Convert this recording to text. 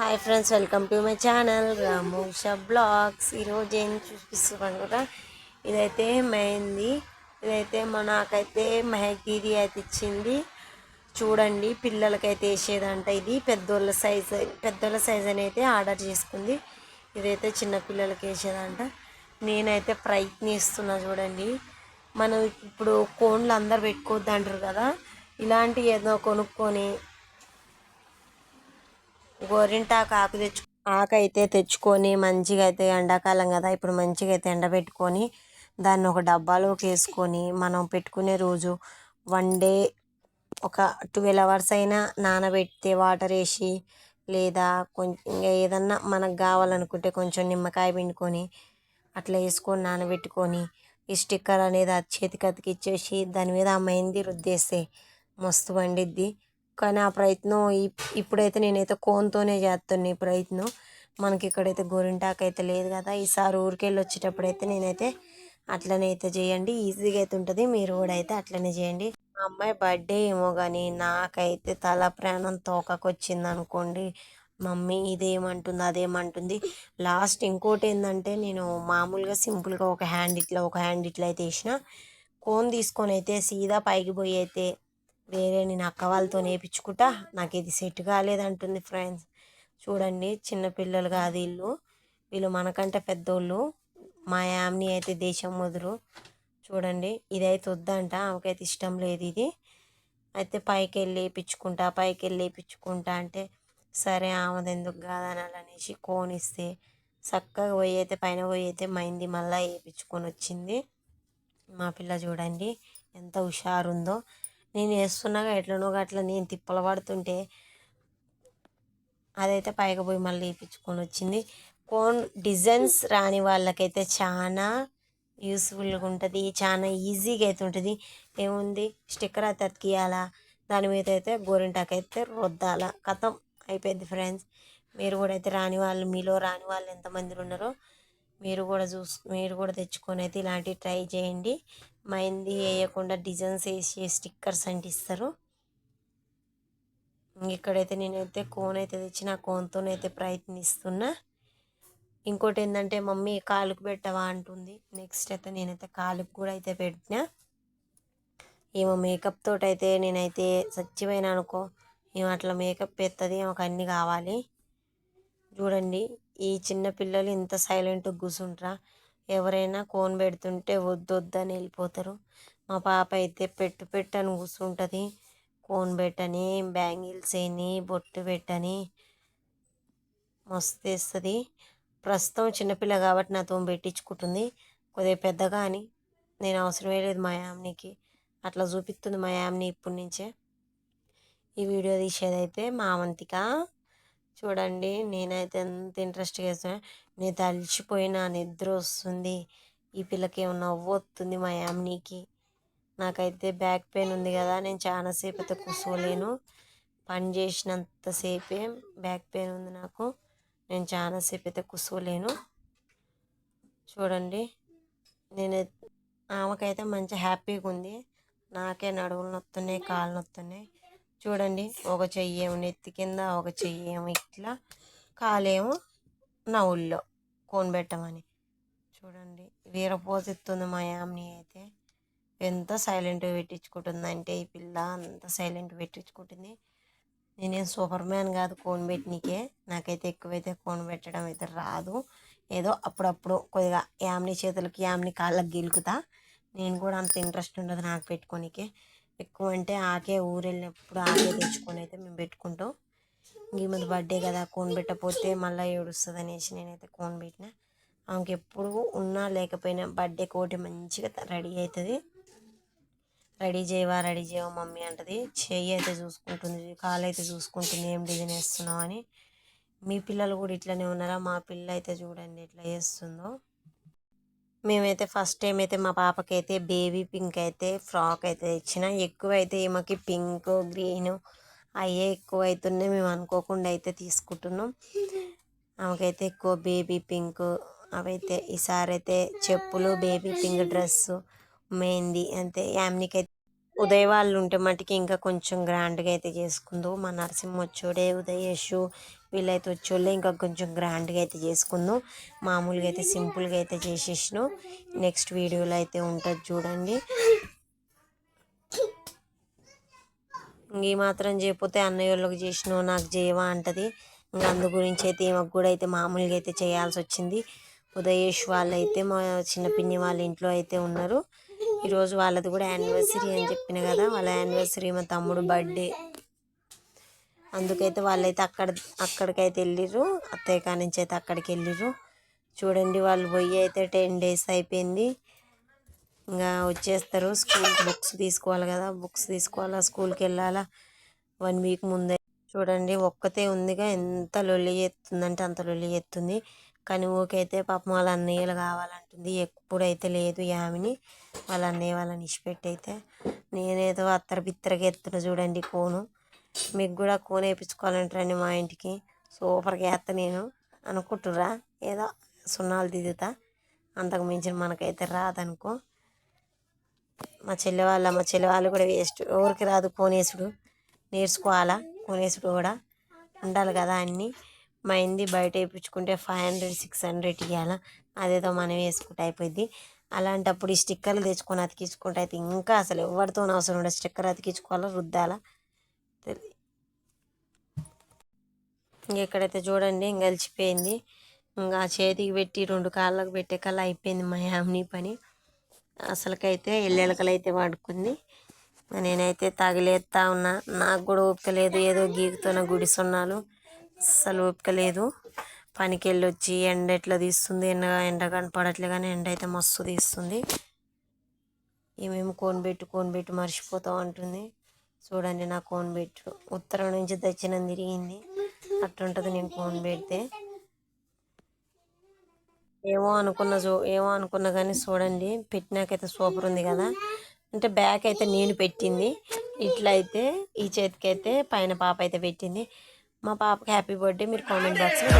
Hi friends welcome to my channel Ramosha blogs. ఈరోజు ఏం చూపిస్తున్నాను కదా? ఇదైతే మెహందీ. ఇదైతే మా నాకైతే మెహదీది అయితే ఇచ్చింది. చూడండి పిల్లలకైతే వేసేదంట ఇది. పెద్దోళ్ళ సైజ్ పెద్దోళ్ళ సైజ్ అని అయితే ఆర్డర్ చేసుకుంది. ఇదైతే చిన్న పిల్లలకి వేసేదంట. నేనైతే ప్రయత్నిస్తున్నా చూడండి. మనం ఇప్పుడు కోన్లు అందరు పెట్టుకోవద్దు అంటారు కదా? ఇలాంటి ఏదో కొనుక్కొని గోరింటాకు ఆకు తెచ్చు ఆకు అయితే తెచ్చుకొని మంచిగా అయితే ఎండాకాలం కదా ఇప్పుడు మంచిగా అయితే ఎండబెట్టుకొని దాన్ని ఒక డబ్బాలోకి వేసుకొని మనం పెట్టుకునే రోజు వన్ డే ఒక ట్వెల్వ్ అవర్స్ అయినా నానబెడితే వాటర్ వేసి లేదా కొంచెం ఇంకా ఏదన్నా మనకు కావాలనుకుంటే కొంచెం నిమ్మకాయ పిండుకొని అట్లా వేసుకొని నానబెట్టుకొని ఈ స్టిక్కర్ అనేది అది చేతికి అతికిచ్చేసి దాని మీద ఆ మైంది రుద్దేస్తే మస్తు వండిద్ది. కానీ ఆ ప్రయత్నం ఇప్- ఇప్పుడైతే నేనైతే కోన్తోనే చేస్తున్నా ఈ ప్రయత్నం. మనకి ఇక్కడైతే గోరింటాకు అయితే లేదు కదా. ఈసారి ఊరికెళ్ళి వచ్చేటప్పుడు అయితే నేనైతే అట్లనే అయితే చేయండి. ఈజీగా అయితే ఉంటుంది మీరు కూడా అయితే అట్లనే చేయండి. మా అమ్మాయి బర్త్డే ఏమో కానీ నాకైతే తల ప్రాణం తోకకొచ్చింది అనుకోండి మమ్మీ ఇదేమంటుంది అదేమంటుంది. లాస్ట్ ఇంకోటి ఏంటంటే నేను మామూలుగా సింపుల్గా ఒక హ్యాండ్ ఇట్లా ఒక హ్యాండ్ ఇట్లా అయితే వేసిన కోన్ తీసుకొని అయితే సీదా పైకి పోయి అయితే వేరే నేను అక్క వాళ్ళతో నేర్పించుకుంటా నాకు ఇది సెట్ కాలేదంటుంది ఫ్రెండ్స్. చూడండి చిన్నపిల్లలు కాదు వీళ్ళు. వీళ్ళు మనకంటే పెద్దోళ్ళు. మా యామ్ని అయితే దేశం ముదురు చూడండి ఇదైతే వద్దంట ఆమెకైతే ఇష్టం లేదు ఇది. అయితే పైకి వెళ్ళి వేయించుకుంటా పైకి వెళ్ళి వేయించుకుంటా అంటే సరే ఆమెది ఎందుకు కాదనాలనేసి కోనిస్తే చక్కగా పోయి అయితే పైన పోయి అయితే మైంది మళ్ళీ వేయించుకొని వచ్చింది. మా పిల్ల చూడండి ఎంత హుషారుందో. నేను వేస్తున్నాగా ఎట్లనో అట్లా నేను తిప్పలు పడుతుంటే అదైతే పైకి పోయి మళ్ళీ వేయించుకొని వచ్చింది. కోన్ డిజైన్స్ రాని వాళ్ళకైతే చాలా యూస్ఫుల్గా ఉంటుంది చాలా ఈజీగా అయితే ఉంటుంది. ఏముంది? స్టిక్కర్ అయితే అతికియాలా దాని మీద అయితే గోరింటాకు అయితే రుద్దాల? కథం అయిపోయింది ఫ్రెండ్స్. మీరు కూడా అయితే రాని వాళ్ళు మీలో రాని వాళ్ళు ఎంతమంది ఉన్నారో మీరు కూడా చూసు మీరు కూడా తెచ్చుకొని అయితే ఇలాంటివి ట్రై చేయండి. మైంది వేయకుండా డిజైన్స్ వేసి స్టిక్కర్స్ అంటిస్తారు. ఇక్కడైతే నేనైతే కోన్ అయితే తెచ్చిన కోన్తోనైతే ప్రయత్నిస్తున్నా. ఇంకోటి ఏంటంటే మమ్మీ కాలుకు పెట్టవా అంటుంది. నెక్స్ట్ అయితే నేనైతే కాలుకు కూడా అయితే పెట్టినా. ఏమో మేకప్ తోటి అయితే నేనైతే చచ్చిపోయినా అనుకో ఏమో అట్లా మేకప్ పెత్తది ఏమో అన్నీ కావాలి. చూడండి. ఈ చిన్న పిల్లలు ఇంత సైలెంట్గా కూర్చుంటారా ఎవరైనా కోన్ పెడుతుంటే వద్దు వద్దని వెళ్ళిపోతారు. మా పాప అయితే పెట్టు పెట్టని కూర్చుంటుంది కోన్ పెట్టని బ్యాంగిల్స్ వేయని బొట్టు పెట్టని మస్తు వేస్తుంది. ప్రస్తుతం చిన్నపిల్ల కాబట్టి నాతో పెట్టించుకుంటుంది. కొద్దిగా పెద్దగా అని. నేను అవసరమే లేదు మా యామ్నికి. అట్లా చూపిస్తుంది మా యామ్ని ఇప్పటి నుంచే. ఈ వీడియో తీసేదైతే మా అవంతిక. చూడండి. నేనైతే ఎంత ఇంట్రెస్ట్గా వేస్తున్నా నేను తలిచిపోయినా నిద్ర వస్తుంది. ఈ పిల్లకి ఏమో నవ్వు వస్తుంది మా యామ్నీకి నాకైతే బ్యాక్ పెయిన్ ఉంది కదా నేను చాలాసేపు అయితే కూర్చోలేను. పని చేసినంతసేపే బ్యాక్ పెయిన్ ఉంది నాకు. నేను చాలాసేపు అయితే కూర్చోలేను. చూడండి. నేను ఆమెకైతే మంచి హ్యాపీగా ఉంది. నాకే నడువులు నొత్తున్నాయి కాళ్ళు నొత్తున్నాయి. చూడండి ఒక చెయ్యి ఏమో నెత్తి కింద ఒక చెయ్యి ఏమో ఇట్లా కాలేమో నవ్వుల్లో ఊళ్ళో కోనబెట్టమని చూడండి వీరపోసిస్తుంది మా యామ్ని అయితే. ఎంత సైలెంట్గా పెట్టించుకుంటుంది అంటే ఈ పిల్ల అంత సైలెంట్ పెట్టించుకుంటుంది. నేనేం సూపర్ మ్యాన్ కాదు కోన్ పెట్టినకే. నాకైతే ఎక్కువైతే కోన్ పెట్టడం అయితే రాదు. ఏదో అప్పుడప్పుడు కొద్దిగా యామ్ని చేతులకి యామ్ని కాళ్ళకి గెలుకుతా. నేను కూడా అంత ఇంట్రెస్ట్ ఉండదు నాకు పెట్టుకోనికే. ఎక్కువ అంటే ఆకే ఊరెళ్ళినప్పుడు ఆకే తెచ్చుకొని అయితే మేము పెట్టుకుంటాం. ఈ మీద బర్త్డే కదా కోన్ పెట్టకపోతే మళ్ళీ ఏడుస్తుంది అనేసి నేనైతే కోన్ పెట్టిన. ఆమెకి ఎప్పుడు ఉన్నా లేకపోయినా బర్త్డే కోటి మంచిగా రెడీ అవుతుంది రెడీ చేయవా రెడీ చేయవా మమ్మీ అంటది. చెయ్యి అయితే చూసుకుంటుంది కాలు అయితే చూసుకుంటుంది ఏం డిజైన్ వేస్తున్నావు అని. మీ పిల్లలు కూడా ఇట్లనే ఉన్నారా? మా పిల్ల అయితే చూడండి ఎట్లా చేస్తుందో. మేమైతే ఫస్ట్ టైం అయితే మా పాపకి అయితే బేబీ పింక్ అయితే ఫ్రాక్ అయితే ఇచ్చిన ఎక్కువ అయితే ఈమెకి పింక్ గ్రీన్ అయ్యే ఎక్కువ అవుతున్నాయి మేము అనుకోకుండా అయితే తీసుకుంటున్నాం. ఆమెకైతే ఎక్కువ బేబీ పింక్ అవైతే ఈసారి అయితే చెప్పులు బేబీ పింక్ డ్రెస్సు మెహందీ అంతే. యామ్నికైతే ఉదయ్ వాళ్ళు ఉంటే మటుకి ఇంకా కొంచెం గ్రాండ్గా అయితే చేసుకుందు మా నరసింహ వచ్చోడే ఉదయేషు వీళ్ళైతే వచ్చేవాళ్ళే ఇంకా కొంచెం గ్రాండ్గా అయితే చేసుకుందాం మామూలుగా అయితే సింపుల్గా అయితే చేసేసినాం నెక్స్ట్ వీడియోలో అయితే ఉంటుంది చూడండి. ఇంక ఈ మాత్రం చేయకపోతే అన్నయ్య వాళ్ళకి చేసినావు నాకు చేయవా అంటది. ఇంకా అందు గురించి అయితే ఈమెకు కూడా అయితే మామూలుగా అయితే చేయాల్సి వచ్చింది ఉదయేష్ వాళ్ళు అయితే మా చిన్న పిన్ని వాళ్ళ ఇంట్లో అయితే ఉన్నారు. ఈరోజు వాళ్ళది కూడా యానివర్సరీ అని చెప్పిన కదా వాళ్ళ యానివర్సరీ మా తమ్ముడు బర్త్డే అందుకైతే వాళ్ళైతే అక్కడ అక్కడికైతే వెళ్ళిర్రు అత్తయ్య కానించి అయితే అక్కడికి వెళ్ళిర్రు. చూడండి వాళ్ళు పోయి అయితే టెన్ డేస్ అయిపోయింది. ఇంకా వచ్చేస్తారు స్కూల్ బుక్స్ తీసుకోవాలి కదా బుక్స్ తీసుకోవాలా స్కూల్కి వెళ్ళాలా? వన్ వీక్ ముందే. చూడండి ఒక్కతే ఉందిగా ఎంత లొల్లి చేస్తుందంటే అంత లొల్లి ఎత్తుంది. కానీ ఊకైతే పాపం వాళ్ళ అన్నయ్యలు కావాలంటుంది. ఎప్పుడైతే లేదు యామిని వాళ్ళ అన్నయ్య వాళ్ళని ఇచ్చిపెట్టి అయితే నేనేదో అత్తర బిత్తరగా ఎత్తున చూడండి కోను. మీకు కూడా కోన్ వేయించుకోవాలంటారండి మా ఇంటికి. సూపర్గా వేస్తా నేను అనుకుంటుర్రా? ఏదో సున్నాలు దిద్దుతా. అంతకు మించిన మనకైతే రాదనుకో. మా చెల్లె వాళ్ళ మా చెల్లె వాళ్ళు కూడా వేస్ట్. ఎవరికి రాదు కోనేసుడు. నేర్చుకోవాలా? కోనేసుడు కూడా. ఉండాలి కదా అన్నీ. మా ఇంది బయట వేయించుకుంటే ఫైవ్ హండ్రెడ్ సిక్స్ హండ్రెడ్ ఇవ్వాలా అదేదో మనం వేసుకుంటే అయిపోయింది అలాంటప్పుడు ఈ స్టిక్కర్లు తెచ్చుకొని అతికించుకుంటే అయితే ఇంకా అసలు ఎవరితో అవసరం ఉండదు. స్టిక్కర్ అతికించుకోవాలా రుద్దాలా? తెలి- ఇంక ఇక్కడైతే చూడండి ఇంక కలిసిపోయింది ఇంకా చేతికి పెట్టి రెండు కాళ్ళకు పెట్టే కల్లా అయిపోయింది మా యామ్ని పని. అసలుకైతే ఎల్లెలకలు అయితే పడుకుంది నేనైతే తగిలేస్తా ఉన్నా. నాకు కూడా ఓపిక లేదు. ఏదో గీకుతున్న గుడిసున్నాను అస్సలు ఓపిక లేదు పనికి వెళ్ళి వచ్చి ఎండ ఎట్లా తీస్తుంది? ఎండ ఎండ కనపడట్లే కానీ ఎండ అయితే మస్తు తీస్తుంది. ఏమేమి కోనిబెట్టు కోనిబెట్టు మర్చిపోతూ ఉంటుంది. అంటుంది చూడండి నా కోనిబెట్టు ఉత్తరం నుంచి దక్షిణం తిరిగింది. అట్లుంటుంది నేను కోన్ పెడితే. ఏమో అనుకున్న చూ ఏమో అనుకున్నా కానీ చూడండి పెట్టినాకైతే సూపర్ ఉంది కదా. అంటే బ్యాక్ అయితే నేను పెట్టింది. ఇట్లా అయితే ఈ చేతికి అయితే పైన పాప అయితే పెట్టింది. మా పాపకి హ్యాపీ బర్త్డే మీరు కామెంట్ బాక్స్లో